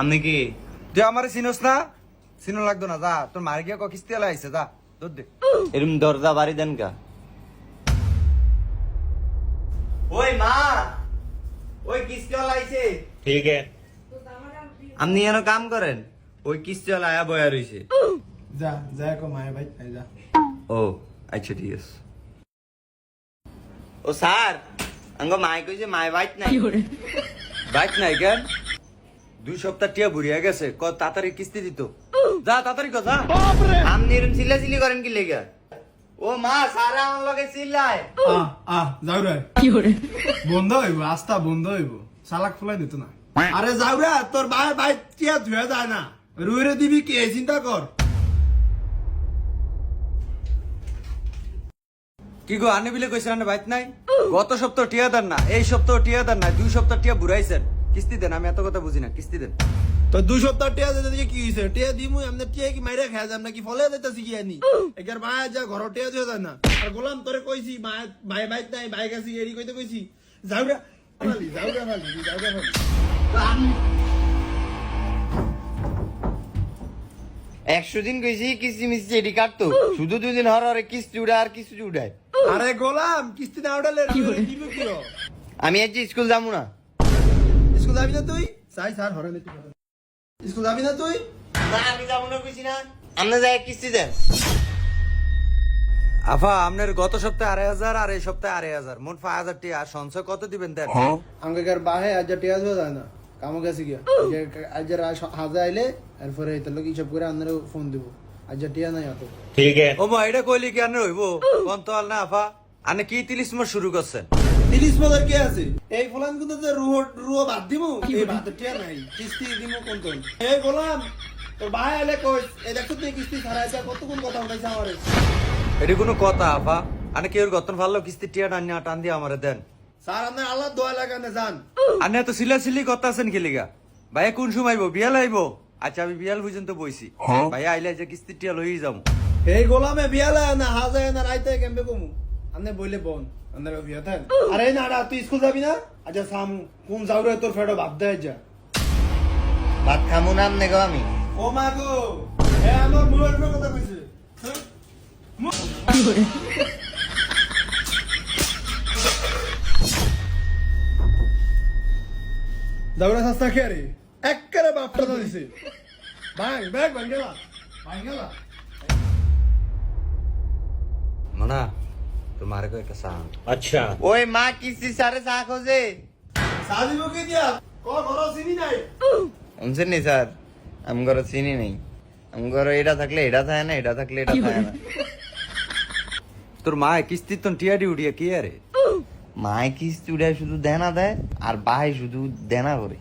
আমি কি? তুই আমার চিনোস না? চিনো লাগতো না যা। তোর মার গিয়ে কিস্তি আইসে যা। দৌড় দে। এরম দরজা বাড়ি দেন কা ওই মা! ওই কিস্তি আইসে ঠিক আপনি কেন কাম করেন ওই কিস্তি এলা আয়া বয়া রইছে। যা যা কো মায়া ভাই যা। ও আচ্ছা ঠিক আছে। ও স্যার! আঙ্গ মাই কইছে মাই বাইট নাই। বাইক নাই কেন? দুই সপ্তাহ টিয়া বুড়িয়া গেছে ক তাড়াতাড়ি কিস্তি দিত? যা তাড়াতাড়ি কথা আপনি এরম চিল্লাচিল্লি করেন কি লেগে? ও মা স্যার আমার লগে চিল্লায়। আহ যাও রে বন্ধ হইব রাস্তা বন্ধ হইব। সালাক ফুলাই দিত না। আরে যাও রে তোর ভাই ভাই টিয়া ধুয়ে যায় না। রুইরে দিবি কি চিন্তা কর। কি গো আনে বিলে কইছে আনে বাইক নাই? গত সপ্তাহ টিয়া দেন না এই সপ্তাহ টিয়া দেন না দুই সপ্তাহ টিয়া বুড়াইছেন। কিস্তি দেন আমি এত কথা বুঝি না কিস্তি দেন। তো দুই সপ্তাহ টিয়া দিতে কি হইছে? টিয়া দিমু এমনি টিয়া কি মাইরা খায় যাম নাকি ফলে দিতেছি কি আনি যা ঘর টিয়া যায় না। আর গোলাম তোরে কইছি ভাই ভাই ভাই নাই ভাই কাছে এরি কইতে কইছি। একশো দিন কইছি কিস্তি মিস্তি এটি কাটতো। শুধু দুদিন হর হরে কিস্তি উড়ায় আর কিস্তি উড়ায়। আরে গোলাম কিস্তি না উঠালে? আমি আজ স্কুল যাব না। স্কুল যাবি না তুই? চাই স্যার হরে স্কুল যাবি না তুই? না আমি যাব না কইছি না। আপনি যাই কিস্তি দেন। আফা আপনার গত সপ্তাহে আড়াই হাজার আর এই সপ্তাহে আড়াই হাজার। মোট পাঁচ হাজার টিয়া। আর সঞ্চয় কত দিবেন দেন? আমাকে কার বাহে আজ টিয়া হয়ে যায় না। কামো গেছে গিয়া। আজ হাজে আইলে এরপরে লোক হিসাব করে আপনারা ফোন দিব। কোন আফা। আনে কে কিস্তি কত কোন কথা উঠাইছে কোনো কথা আনে গতন ভালো কিস্তি টিয়া টান টান দিয়ে আমারে দেন। আল্লাহ দোয়া লাগানে যান। আনে তো সিলা সিলি কথা আছেন খেলিগা ভাই কোন সময় আইব? বিয়া লাইব আচ্ছা আমি বিয়াল পর্যন্ত বইছি। ভাই আইলে যে কিস্তি টিয়া লই যাব এই গোলামে বিয়ালে না হাজে না রাইতে কেমবে কমু? আনে বইলে বোন আন্দার বিয়া থাক আরে না না তুই স্কুল যাবি না? আচ্ছা সামু কোন যাও রে তোর ফেটো ভাব দেয় যা। ভাত খামু না আপনি গো আমি? ও মা গো এ আমার মুয়ের কথা কইছে। দাউরা সস্তা খেয়ে রে। একেবারে বাপটা তো দিছে ভাঙ ব্যাগ ভাঙ গেলা ভাঙ গেলা মনা তোমার কো একটা সাউন্ড अच्छा ওই মা কিস্তি সারে চা খোঁজে সাজি মুখে দিয়া ক ঘর চিনি নাই শুনছেন নি স্যার আমি ঘরে চিনি নেই আমি ঘরে এটা থাকলে এটা থাকে না এটা থাকলে এটা থাকে না তোর মা কিস্তি তো টিয়া ডি উড়িয়া কি আরে মায় কিস্তি উড়ায় শুধু দেনা দেয় আর ভাই শুধু দেনা করে।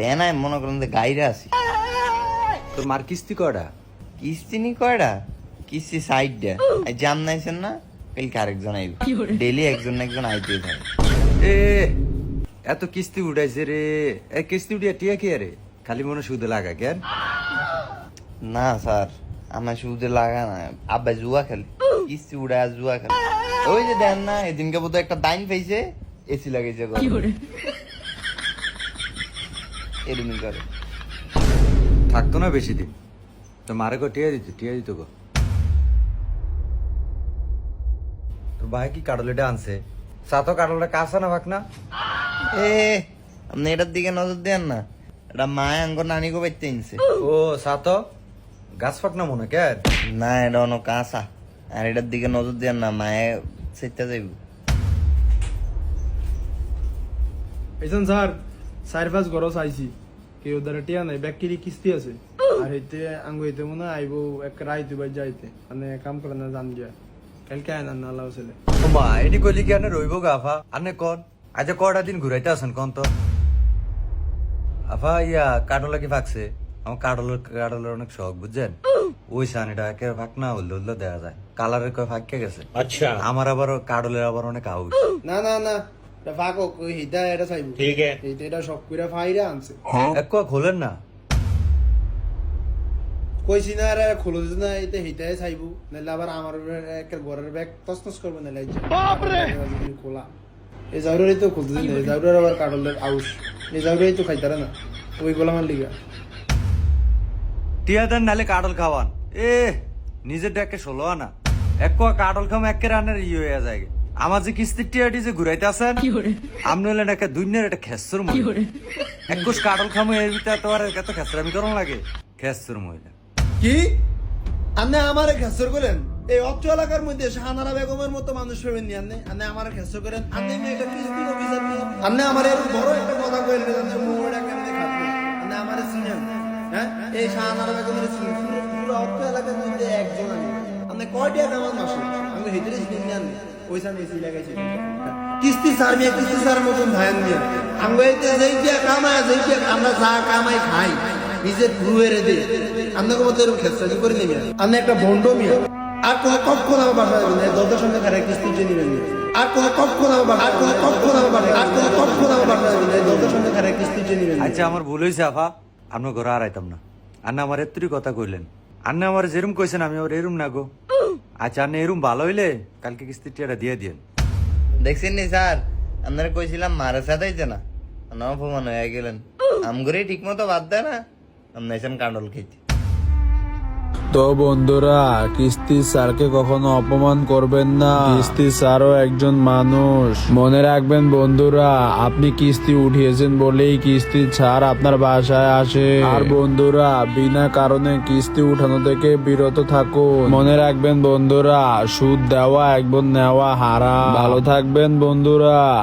দেনায় মনে করেন যে গাইরে আসি তোর মার কিস্তি কয়টা কিস্তি নি কয়টা কিস্তি সাইড দেয়। আর জাম নাইছেন না? কালকে আরেকজন আইব ডেলি একজন না একজন আইতেই থাকে। এ এত কিস্তি উঠাইছে রে। এ কিস্তি উঠিয়া টিয়া কি আরে খালি মনে সুদে লাগা কেন? না স্যার আমার শুধু লাগা না। আব্বা জুয়া খেলে। কিস্তি উড়ায় জুয়া খেলে। ওই যে দেন না এদিনকে বোধ একটা দাইন পেয়েছে এসি লাগাইছে ঘরে। এরমই করে? থাকতো না বেশি দিন। তোর মারে কো টিয়া দিত টিয়া দিত গো তোর ভাই কি কাটলেটা আনছে? সাতো কাটলটা কাঁচা না ভাগ না এ আপনি এটার দিকে নজর দেন না। এটা মায় আঙ্গ নানি গো বাইতে আনছে। ও সাতো গাছ ফাট না মনে কেন না এটা অন্য কাঁচা। আর এটার দিকে নজর দেন না মায়ে সেটা যাইব। এইজন স্যার চার পাঁচ ঘর চাইছি। কেউ দ্বারা টিয়া নাই ব্যাকিরি কিস্তি আছে। আর হইতে আঙ্গ হইতে মনে হয় আইবো এক রাইতে বাই যাইতে। মানে কাম করে না জান গিয়া কালকে আয় না নালাও ছেলে। ও মা এটি কইলি কি আনে রইব গা আফা? আনে কন? আজ কয়টা দিন ঘুরাইতে আসেন কন তো? আফা ইয়া কাটলা কি ফাকছে। আমার কাটলের কাটলের অনেক শখ বুঝছেন? ওই সানিটা একে ফাঁক না হলে হলে দেওয়া যায়। কালারের কয় ফাঁকে গেছে। আচ্ছা। আমার আবার কাটলের আবার অনেক আউ না না না। হ্যাঁ। খোলো আবার এই কাটলের আউস এই জাউরেরই তো খাইতারা না। ওই বলা লিগা। টিয়া দেন নালে কাটল খাওয়ান। এ নিজের ডাকে ষোলো আনা। এক কোয়া কাটল খাম একে রানের ই হয়ে যায় আমার যে কিস্তির টিয়াটি যে ঘুরাইতে আসেন আপনি হলেন একটা দুনিয়ার একটা খেসর মহিলা। এক কোষ কাটল খামো এর ভিতরে তো আর এত খেসরামি করন লাগে। খেসর মহিলা। কি? আপনি আমারে খেসর করেন এই অত্র এলাকার মধ্যে শাহানারা বেগমের মতো মানুষ পাবেন নি আপনি আপনি আমারে খেসর করেন। আপনি একটা আপনি আমার বড় একটা কথা কইলেন হ্যাঁ? এই শাহানারা বেগমের পুরো- মধ্যে একজন আমি। আপনি কয়টা কামাল মাসে? আমি হেঁটে চিনেন জান কিস্তি সার মিয়া কিস্তি সার মতন আমরা যেই কামায় যেই আমরা যা কামাই খাই, নিজের গুরুয়ের দে আপনাকে মতো এরকম খেসালি করে নেবেন আপনি একটা ভণ্ড মিয়া। আর কোনো কক্ষণ আমার না। দরজার সামনে খারে কিস্তি উঠে নেবেন। আর কোনো কক্ষণ আমার আর কোনো কক্ষণ আমার আর কোনো কক্ষণ আমার দরজার সামনে খারে কিস্তি উঠে নেবেন আচ্ছা আমার ভুল হয়েছে আফা। আপনার ঘরে আর আইতাম না। আন্না আমার এত্তরি কথা কইলেন। আন্না আমার যেরম কইছেন আমি ওর এরম না গো। আচ্ছা আন্না এরম ভালো হইলে কালকে কিস্তির টিয়াটা দিয়ে দিয়েন। দেখছেন নি স্যার? আপনারা কইছিলাম মারা সাদাইছে না। অপমান হয়ে গেলেন। আমগুরি ঠিক মতো বাদ দেয় না। আপনি এসেন কান্ডল খেতে তো বন্ধুরা, কিস্তি স্যারকে কখনো অপমান করবেন না। কিস্তি স্যারও একজন মানুষ। মনে রাখবেন বন্ধুরা, আপনি কিস্তি উঠিয়েছেন বলেই কিস্তি ছাড় আপনার বাসায় আসে। আর বন্ধুরা, বিনা কারণে কিস্তি উঠানো থেকে বিরত থাকুন। মনে রাখবেন বন্ধুরা, সুদ দেওয়া একবার নেওয়া হারা ভালো থাকবেন বন্ধুরা।